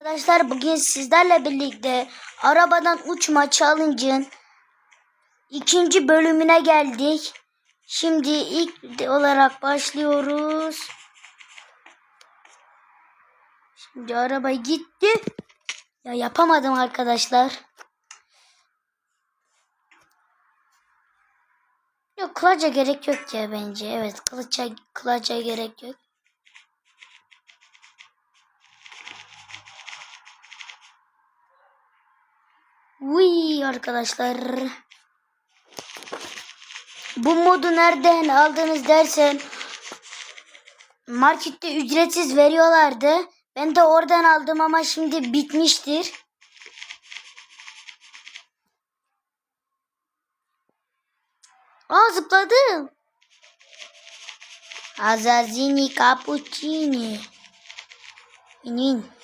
Arkadaşlar bugün sizlerle birlikte arabadan uçma challenge'ın ikinci bölümüne geldik. Şimdi ilk olarak başlıyoruz. Şimdi araba gitti. Ya yapamadım arkadaşlar. Yok kılaca gerek yok ya bence. Evet kılıça, kılaca gerek yok. Uy arkadaşlar. Bu modu nereden aldınız dersen markette ücretsiz veriyorlardı. Ben de oradan aldım ama şimdi bitmiştir. Aa zıpladım. Azazini cappuccini. İnin.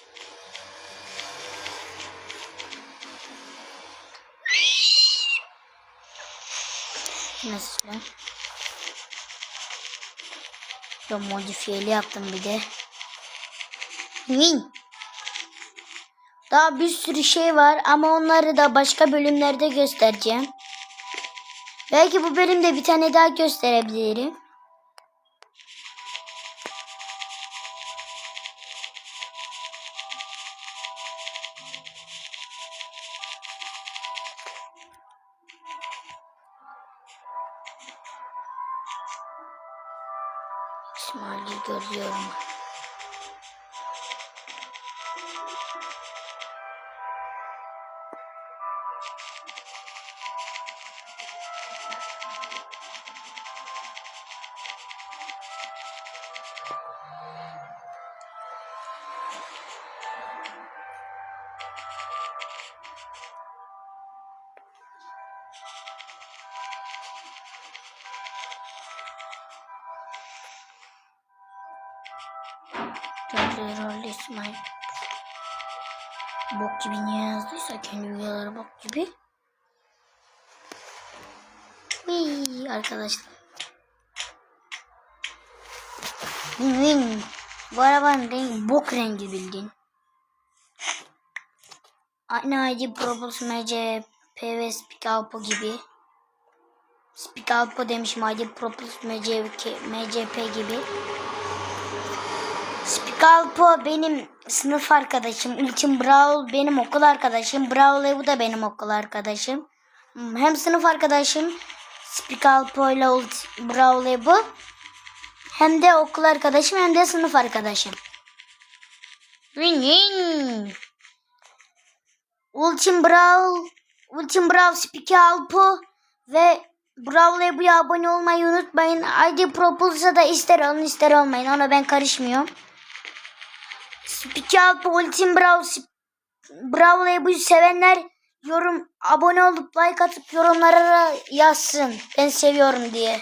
Mesela. Ya modifiyeli yaptım bir de. Win. Daha bir sürü şey var ama onları da başka bölümlerde göstereceğim. Belki bu bölümde bir tane daha gösterebilirim. İsmail'i görüyorum. Kontrol İsmail. Bok gibi niye yazdıysa kendi videoları bok gibi. Uy, arkadaşlar. Win. Bu arabanın rengi bok rengi bildiğin. Aynı ID Probus MC PV Speak Alpo gibi. Alpo demişim ID Probus MC, MCP gibi. Spikalpo benim sınıf arkadaşım. Ultim Brawl benim okul arkadaşım. Brawl bu da benim okul arkadaşım. Hem sınıf arkadaşım Spikalpo ile Brawl bu. Hem de okul arkadaşım hem de sınıf arkadaşım. Win win. Ultim Brawl, Ultim Brawl Spikalpo ve Brawl Ebu'ya abone olmayı unutmayın. ID Propuls'a da ister alın ister olmayın. Ona ben karışmıyorum. Spikalpo Ultim Brawl Brawl Ebu'yu sevenler yorum abone olup like atıp yorumlara yazsın. Ben seviyorum diye.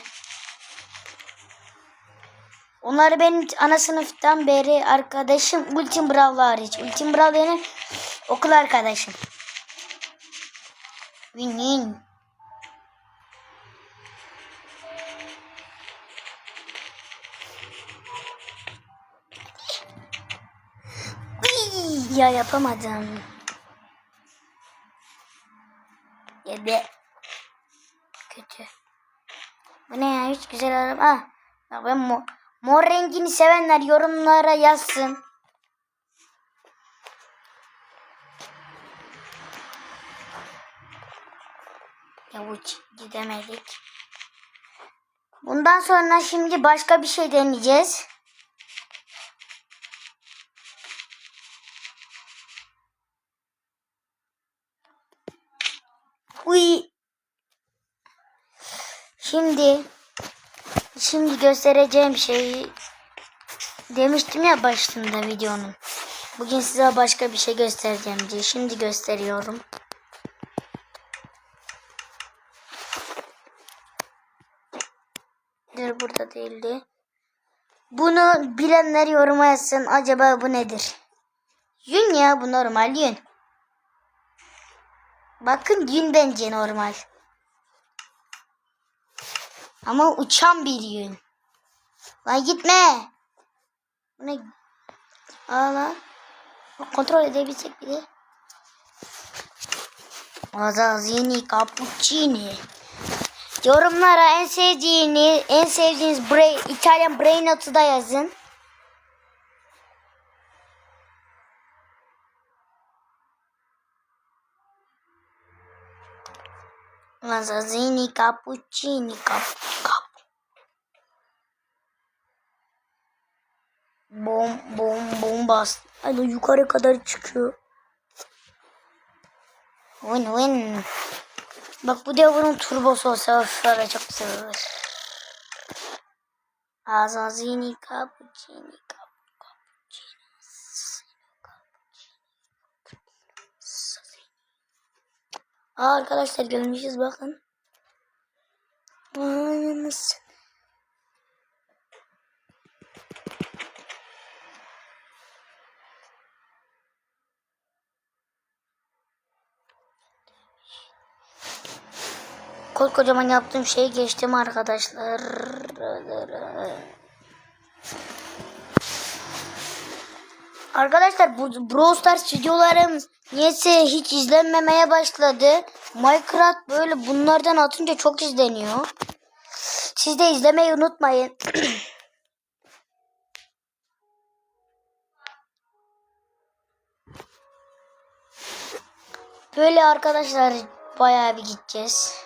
Onlar benim ana sınıftan beri arkadaşım Ultim Brawl hariç. Ultim Brawl benim okul arkadaşım. Win. Ya yapamadım. Yedi. Kötü. Bu ne ya hiç güzel araba. Ah, ya ben mor, mor rengini sevenler yorumlara yazsın. Ya bu gidemedik. Bundan sonra şimdi başka bir şey deneyeceğiz. Uy. Şimdi şimdi göstereceğim şeyi demiştim ya başında videonun. Bugün size başka bir şey göstereceğim diye. Şimdi gösteriyorum. Dur burada değildi. Bunu bilenler yoruma yazsın. Acaba bu nedir? Yün ya bu normal yün. Bakın yün bence normal. Ama uçan bir yün. Lan gitme. Ne? Ağla. Kontrol edebilsek bir de. Azazini cappuccini. Yorumlara en sevdiğini, en sevdiğiniz brain, İtalyan brain notu da yazın. Azazini cappuccini cap cap. Bom bom bom bas. Hadi yukarı kadar çıkıyor. Win win. Bak bu bunun turbosu olsa ya, çok olur. Azazini cappuccini cap cappuccini. Aa, arkadaşlar gelmişiz bakın. Vay anasını. Kocaman yaptığım şeyi geçtim arkadaşlar. Arkadaşlar bu Brawl Stars videolarım niyeyse hiç izlenmemeye başladı. Minecraft böyle bunlardan atınca çok izleniyor. Siz de izlemeyi unutmayın. Böyle arkadaşlar bayağı bir gideceğiz.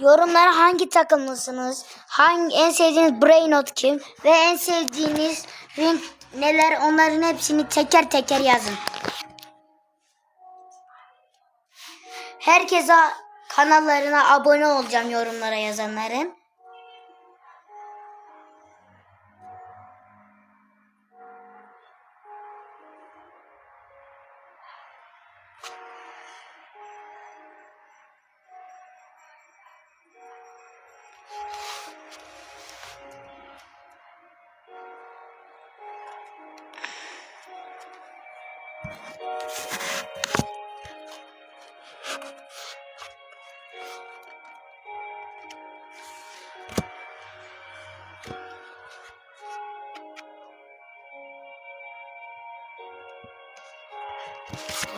Yorumlara hangi takımlısınız? Hangi en sevdiğiniz Brainot kim? Ve en sevdiğiniz ring neler? Onların hepsini teker teker yazın. Herkese kanallarına abone olacağım yorumlara yazanların.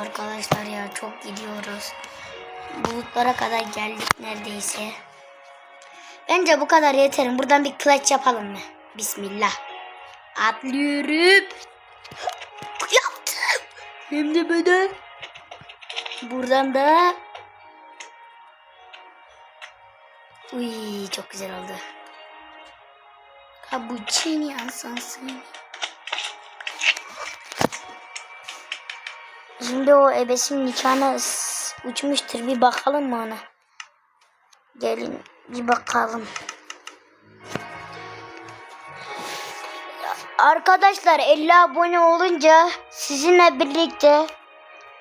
Arkadaşlar ya çok gidiyoruz. Bulutlara kadar geldik neredeyse. Bence bu kadar yeterim. Buradan bir clutch yapalım mı? Bismillah. Atlıyorum. Yaptım. Hem de böyle. Buradan da. Uy çok güzel oldu. Cappuccini ansansın. Şimdi o ebesin nikahına uçmuştur. Bir bakalım mı ona? Gelin bir bakalım. Arkadaşlar 50 abone olunca sizinle birlikte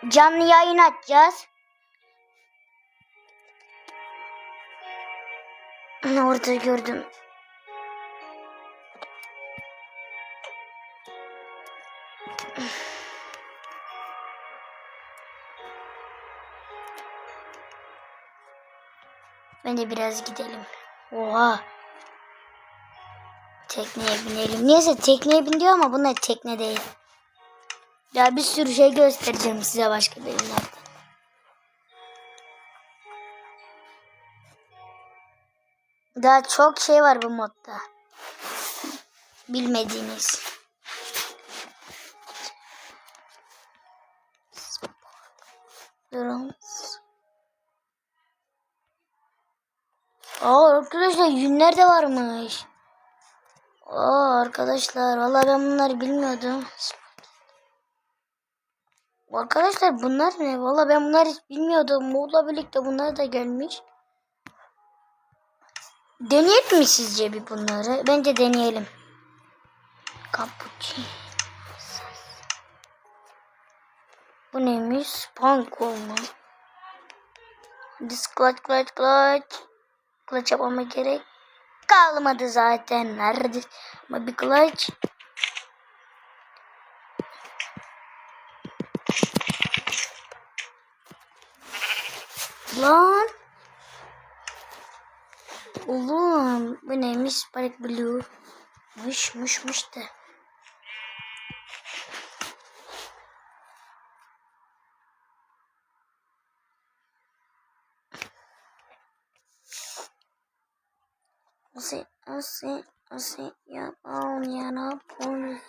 canlı yayın açacağız. Orada gördüm. Bence biraz gidelim. Oha. Tekneye binelim. Neyse tekneye bin diyor ama bunlar tekne değil. Ya bir sürü şey göstereceğim size başka bölümlerde. Daha çok şey var bu modda. Bilmediğiniz. Durun. Aa arkadaşlar yünler de varmış. Aa arkadaşlar vallahi ben bunları bilmiyordum. Arkadaşlar bunlar ne? Vallahi ben bunları hiç bilmiyordum. Moğol'la birlikte bunlar da gelmiş. Deneyelim mi sizce bir bunları? Bence deneyelim. Cappuccino. Bu neymiş? Spanko mu? This clutch clutch Clutch yapmama gerek kalmadı zaten. Nerede? Ama bir clutch. Lan. Oğlum. Bu neymiş? Spark Blue. Mış mış mış da. Así, así, así, ya, mañana polis.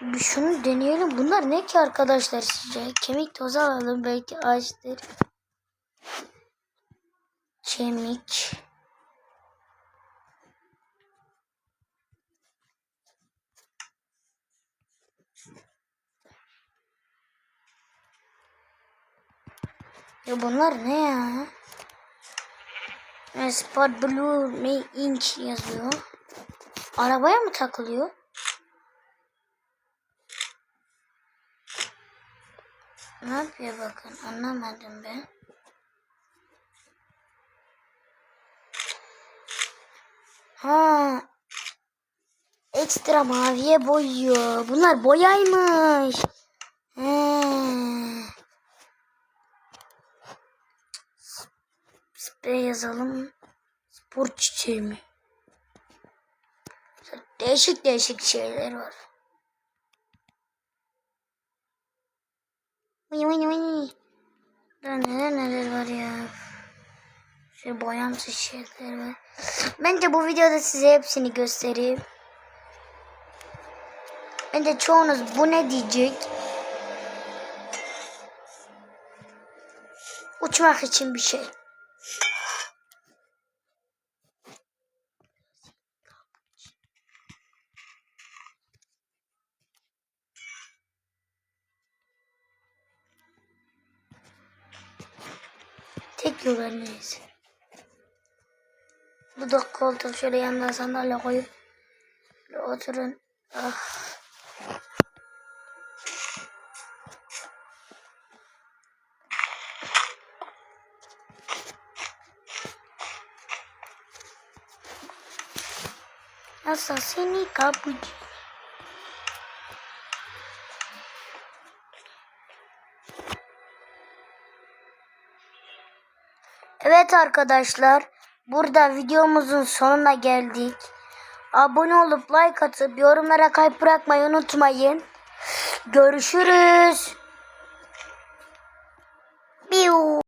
Bir şunu deneyelim. Bunlar ne ki arkadaşlar sizce? Kemik tozu alalım belki ağaçtır. Kemik. Ya bunlar ne ya? Yani Spot Blue Me Ink yazıyor. Arabaya mı takılıyor? Ne yapıyor bakın anlamadım ben. Ha. Ekstra maviye boyuyor. Bunlar boyaymış. He. Sprey yazalım. Spor çiçeği mi? Değişik değişik şeyler var. Vıy vıy vıy. Daha neler neler var ya. Şey boyamsız şeyler var. Bence bu videoda size hepsini göstereyim. Bence çoğunuz bu ne diyecek? Uçmak için bir şey. Tek yol. Bu da koltuk şöyle yanına sandalye koyup oturun. Ah. Assassini cappuccino. Evet arkadaşlar, burada videomuzun sonuna geldik. Abone olup like atıp yorumlara kalp bırakmayı unutmayın. Görüşürüz.